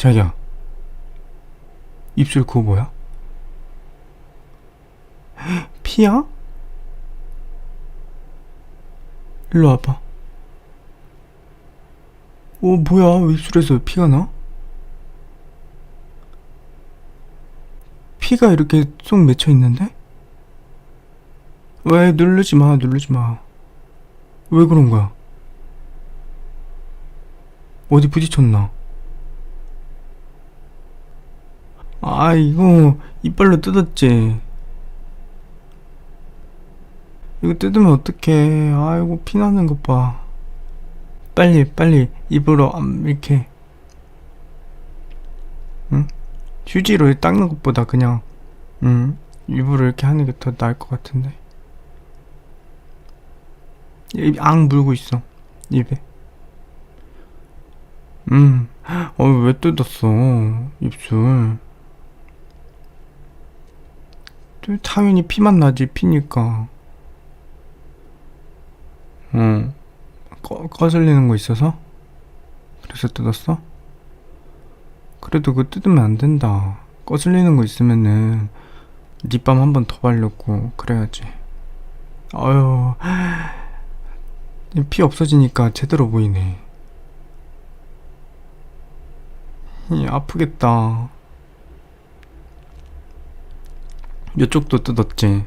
자기야. 입술 그거 뭐야? 피야? 일로 와봐. 오, 뭐야. 왜 입술에서 피가 나? 피가 이렇게 쏙 맺혀 있는데? 왜 누르지 마, 누르지 마. 왜 그런 거야? 어디 부딪혔나? 아, 이거 이빨로 뜯었지. 이거 뜯으면 어떡해. 아이고, 피나는 것 봐. 빨리, 빨리, 입으로, 안, 이렇게. 응? 휴지로 닦는 것보다 그냥, 응? 입으로 이렇게 하는 게 더 나을 것 같은데. 입앙 물고 있어. 입에. 음. 어, 왜 뜯었어? 입술. 또 당연히 피만 나지, 피니까. 어. 꺼, 거슬리는 거 있어서? 그래서 뜯었어? 그래도 그거 뜯으면 안 된다. 거슬리는 거 있으면은 립밤 한 번더 바르고 그래야지. 어휴. 피 없어지니까 제대로 보이네. 이, 아프겠다. 이쪽도 뜯었지.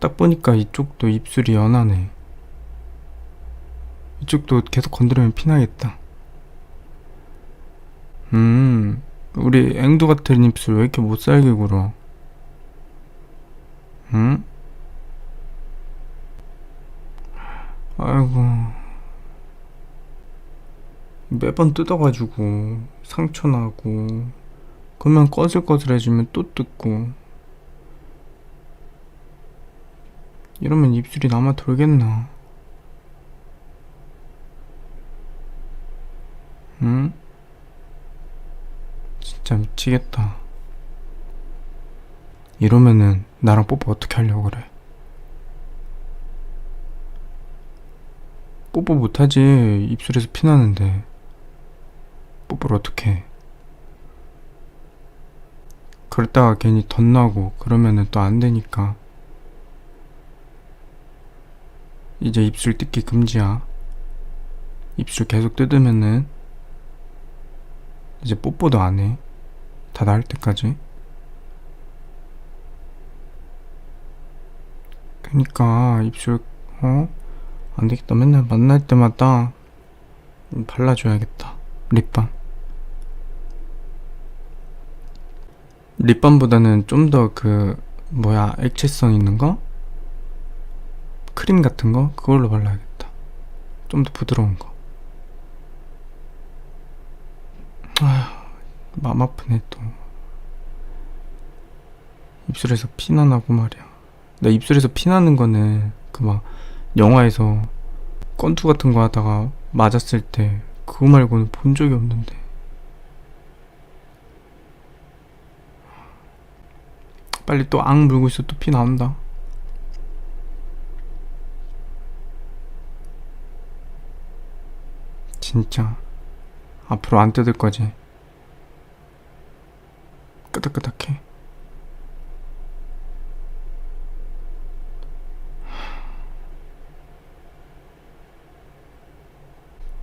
딱 보니까 이쪽도 입술이 연하네. 이쪽도 계속 건드리면 피나겠다. 음, 우리 앵두 같은 입술 왜 이렇게 못 살게 굴어? 응? 아이고. 매번 뜯어가지고 상처 나고 그러면 꺼슬꺼슬해지면 또 뜯고 이러면 입술이 남아 돌겠나? 응? 진짜 미치겠다. 이러면은 나랑 뽀뽀 어떻게 하려고 그래? 뽀뽀 못하지. 입술에서 피나는데. 뽀뽀를 어떻게 해? 그랬다가 괜히 덧나고 그러면은 또 안 되니까. 이제 입술 뜯기 금지야. 입술 계속 뜯으면은 이제 뽀뽀도 안 해. 다 나을 때까지. 그니까 입술 어? 안 되겠다. 맨날 만날 때마다 발라줘야겠다. 립밤. 립밤보다는 좀 더 그 뭐야 액체성 있는 거? 크림 같은 거? 그걸로 발라야겠다. 좀 더 부드러운 거. 아휴, 마음 아프네 또. 입술에서 피나 나고 말이야. 나 입술에서 피나는 거는 그 막 영화에서 건투 같은 거 하다가 맞았을 때 그거 말고는 본 적이 없는데. 빨리 또 앙 물고 있어 또 피 나온다. 진짜 앞으로 안 뜯을 거지. 끄덕끄덕해.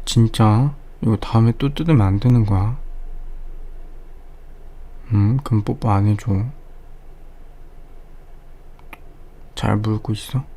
진짜 이거 다음에 또 뜯으면 안 되는 거야. 음, 그럼 뽀뽀 안 해줘. 잘 물고 있어.